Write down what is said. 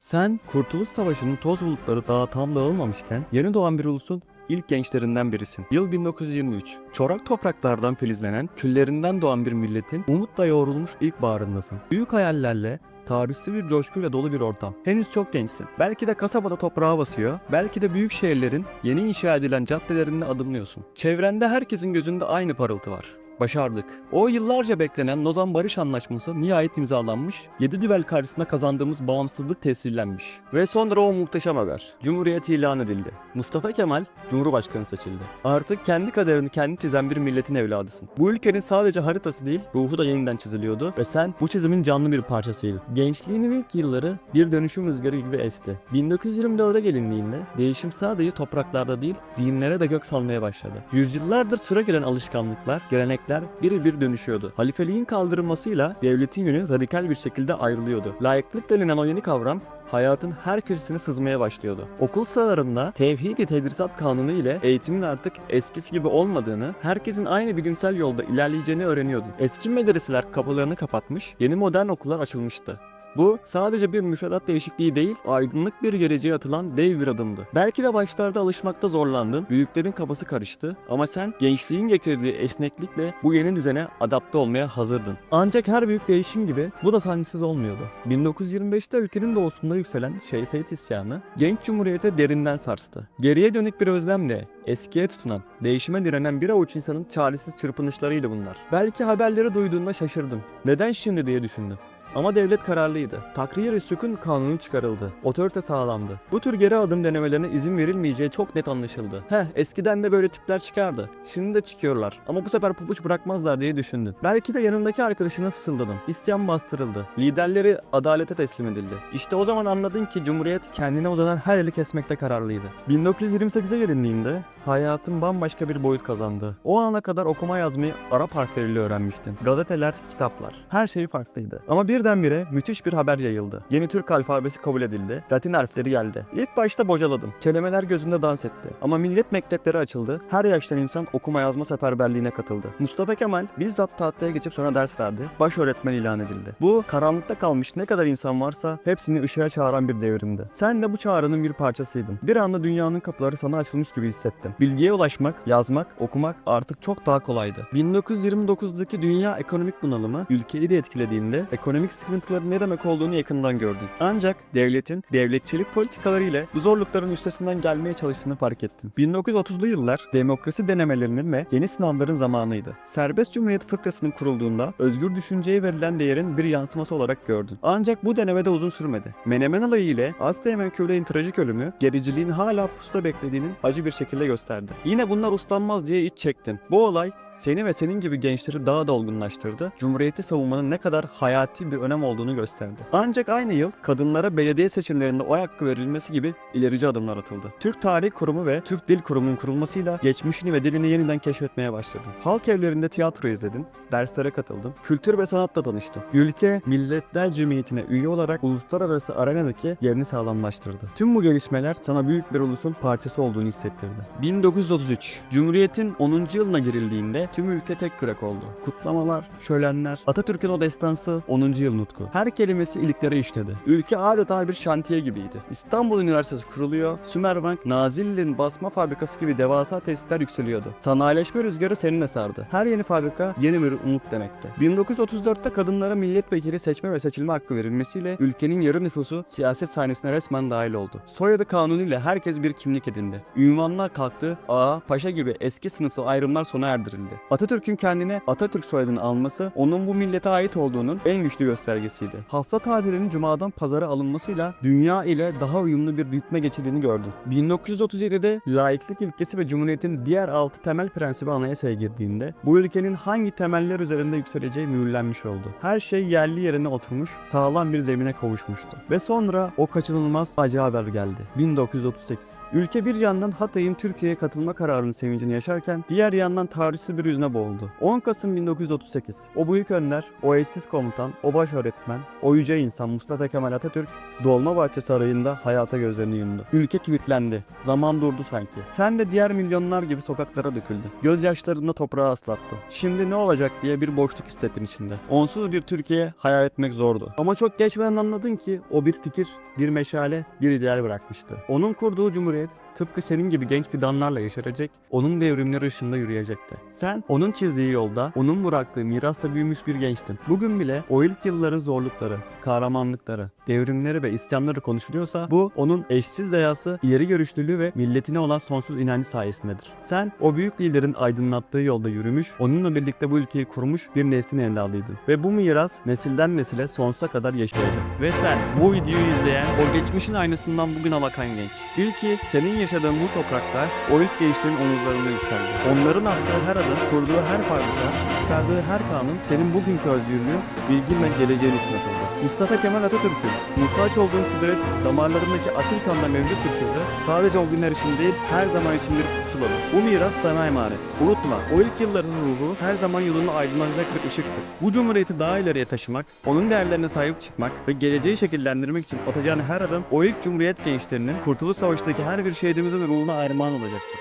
Sen Kurtuluş Savaşı'nın toz bulutları daha tam dağılmamışken yeni doğan bir ulusun ilk gençlerinden birisin. Yıl 1923. Çorak topraklardan filizlenen, küllerinden doğan bir milletin umutla yoğrulmuş ilk baharındasın. Büyük hayallerle, tarihsi bir coşkuyla dolu bir ortam. Henüz çok gençsin. Belki de kasabada toprağa basıyor, belki de büyük şehirlerin yeni inşa edilen caddelerinde adımlıyorsun. Çevrende herkesin gözünde aynı parıltı var. Başardık. O yıllarca beklenen Lozan Barış Anlaşması nihayet imzalanmış, 7 düvel karşısında kazandığımız bağımsızlık tescillenmiş. Ve sonra o muhteşem haber. Cumhuriyet ilan edildi. Mustafa Kemal Cumhurbaşkanı seçildi. Artık kendi kaderini kendi çizen bir milletin evladısın. Bu ülkenin sadece haritası değil, ruhu da yeniden çiziliyordu ve sen bu çizimin canlı bir parçasıydın. Gençliğinin ilk yılları bir dönüşüm rüzgarı gibi esti. 1924'e gelindiğinde değişim sadece topraklarda değil, zihinlere de gök salmaya başladı. Yüzyıllardır süregelen alışkanlıklar, gelenekler bir bir dönüşüyordu. Halifeliğin kaldırılmasıyla devletin yönü radikal bir şekilde ayrılıyordu. Layıklık denilen o yeni kavram hayatın her köşesine sızmaya başlıyordu. Okul sıralarında tevhid-i tedrisat kanunu ile eğitimin artık eskisi gibi olmadığını, herkesin aynı bilimsel yolda ilerleyeceğini öğreniyordun. Eski medreseler kapılarını kapatmış, yeni modern okullar açılmıştı. Bu sadece bir müfredat değişikliği değil, aydınlık bir geleceğe atılan dev bir adımdı. Belki de başlarda alışmakta zorlandın, büyüklerin kafası karıştı ama sen gençliğin getirdiği esneklikle bu yeni düzene adapte olmaya hazırdın. Ancak her büyük değişim gibi bu da sancısız olmuyordu. 1925'te ülkenin doğusunda yükselen Şeyh Said isyanı genç cumhuriyete derinden sarstı. Geriye dönük bir özlemle eskiye tutunan, değişime direnen bir avuç insanın çaresiz çırpınışlarıydı bunlar. Belki haberleri duyduğunda şaşırdın. Neden şimdi diye düşündün. Ama devlet kararlıydı. Takrir-i sükun kanunu çıkarıldı. Otorite sağlandı. Bu tür geri adım denemelerine izin verilmeyeceği çok net anlaşıldı. Heh eskiden de böyle tipler çıkardı. Şimdi de çıkıyorlar. Ama bu sefer pabuç bırakmazlar diye düşündün. Belki de yanındaki arkadaşına fısıldadın. İsyan bastırıldı. Liderleri adalete teslim edildi. İşte o zaman anladın ki Cumhuriyet kendine uzanan her eli kesmekte kararlıydı. 1928'e gelindiğinde hayatın bambaşka bir boyut kazandı. O ana kadar okuma yazmayı Arap harfleriyle öğrenmiştin. Gazeteler, kitaplar. Her şey farklıydı. Ama birdenbire müthiş bir haber yayıldı. Yeni Türk alfabesi kabul edildi. Latin harfleri geldi. İlk başta bocaladım. Kelimeler gözümde dans etti. Ama millet mektepleri açıldı. Her yaştan insan okuma yazma seferberliğine katıldı. Mustafa Kemal bizzat tahtaya geçip sonra ders verdi. Baş öğretmen ilan edildi. Bu karanlıkta kalmış ne kadar insan varsa hepsini ışığa çağıran bir devrimdi. Sen de bu çağrının bir parçasıydın. Bir anda dünyanın kapıları sana açılmış gibi hissettim. Bilgiye ulaşmak, yazmak, okumak artık çok daha kolaydı. 1929'daki dünya ekonomik bunalımı ülkeyi de etkilediğinde ekonomik sıkıntıların ne demek olduğunu yakından gördün. Ancak devletin devletçilik politikaları ile bu zorlukların üstesinden gelmeye çalıştığını fark ettin. 1930'lu yıllar demokrasi denemelerinin ve yeni sınavların zamanıydı. Serbest Cumhuriyet fıkrasının kurulduğunda özgür düşünceye verilen değerin bir yansıması olarak gördün. Ancak bu denemede uzun sürmedi. Menemen alayı ile Azteğmen Köyleğin trajik ölümü gericiliğin hala pusuda beklediğinin acı bir şekilde gösterdi. Yine bunlar uslanmaz diye iç çektin. Bu olay seni ve senin gibi gençleri daha da olgunlaştırdı. Cumhuriyeti savunmanın ne kadar hayati bir önem olduğunu gösterdi. Ancak aynı yıl kadınlara belediye seçimlerinde oy hakkı verilmesi gibi ilerici adımlar atıldı. Türk Tarih Kurumu ve Türk Dil Kurumu'nun kurulmasıyla geçmişini ve dilini yeniden keşfetmeye başladın. Halk evlerinde tiyatro izledin, derslere katıldın, kültür ve sanatla tanıştın. Ülke Milletler Cemiyeti'ne üye olarak uluslararası arenadaki yerini sağlamlaştırdı. Tüm bu gelişmeler sana büyük bir ulusun parçası olduğunu hissettirdi. 1933 Cumhuriyet'in 10. yılına girildiğinde tüm ülke tek kürek oldu. Kutlamalar, şölenler, Atatürk'ün o destansı 10. yıl nutku. Her kelimesi iliklere işledi. Ülke adeta bir şantiye gibiydi. İstanbul Üniversitesi kuruluyor, Sümerbank, Nazilli'nin basma fabrikası gibi devasa tesisler yükseliyordu. Sanayileşme rüzgarı seninle sardı. Her yeni fabrika yeni bir umut demekti. 1934'te kadınlara milletvekili seçme ve seçilme hakkı verilmesiyle ülkenin yarı nüfusu siyaset sahnesine resmen dahil oldu. Soyadı kanunuyla herkes bir kimlik edindi. Ünvanlar kalktı, ağa, paşa gibi eski sınıfsal ayrımlar sona erdirildi. Atatürk'ün kendine Atatürk soyadını alması onun bu millete ait olduğunun en güçlü göstergesiydi. Hafsa tatilinin cumadan pazara alınmasıyla dünya ile daha uyumlu bir ritme geçildiğini gördün. 1937'de laiklik ilkesi ve cumhuriyetin diğer altı temel prensibi anayasaya girdiğinde bu ülkenin hangi temeller üzerinde yükseleceği mühürlenmiş oldu. Her şey yerli yerine oturmuş, sağlam bir zemine kavuşmuştu. Ve sonra o kaçınılmaz acı haber geldi. 1938. Ülke bir yandan Hatay'ın Türkiye'ye katılma kararının sevincini yaşarken diğer yandan tarihsiz bir bir yüzüne boğuldu. 10 Kasım 1938. O büyük önder, o eşsiz komutan, o baş öğretmen, o yüce insan Mustafa Kemal Atatürk Dolmabahçe Sarayı'nda hayata gözlerini yumdu. Ülke kilitlendi. Zaman durdu sanki. Sen de diğer milyonlar gibi sokaklara döküldü. Gözyaşlarında toprağı ıslattın. Şimdi ne olacak diye bir boşluk hissettin içinde. Onsuz bir Türkiye hayal etmek zordu. Ama çok geçmeden anladın ki o bir fikir, bir meşale, bir ideal bırakmıştı. Onun kurduğu cumhuriyet tıpkı senin gibi genç fidanlarla yeşerecek, onun devrimleri ışığında yürüyecekti. Sen onun çizdiği yolda, onun bıraktığı mirasla büyümüş bir gençtin. Bugün bile o ilk yılların zorlukları, kahramanlıkları, devrimleri ve isyanları konuşuluyorsa bu onun eşsiz dayası, ileri görüşlülüğü ve milletine olan sonsuz inancı sayesindedir. Sen o büyük liderin aydınlattığı yolda yürümüş, onunla birlikte bu ülkeyi kurmuş bir neslin evladıydın. Ve bu miras nesilden nesile sonsuza kadar yaşayacak. Ve sen bu videoyu izleyen, o geçmişin aynasından bugüne bakan genç. Bil ki senin yaşadığın bu topraklar o ilk gençlerin omuzlarında yükseldi. Onların attığı her adım, kurduğu her fabrika, çıkardığı her kanun senin bugünkü özgürlüğün, bilgin ve geleceğin için atıldı. Mustafa Kemal Atatürk'ün muhtaç olduğun kudret damarlarındaki asil kanla mevcut tutuldu. Sadece o günler için değil, her zaman için bir pusuladı. Bu miras sana emanet. Unutma, o ilk yılların ruhu her zaman yolunu aydınlatacak bir ışıktır. Bu cumhuriyeti daha ileriye taşımak, onun değerlerine sahip çıkmak ve geleceği şekillendirmek için atacağın her adım o ilk cumhuriyet gençlerinin Kurtuluş Savaşı'ndaki her bir şehidimizin ruhuna armağan olacaktır.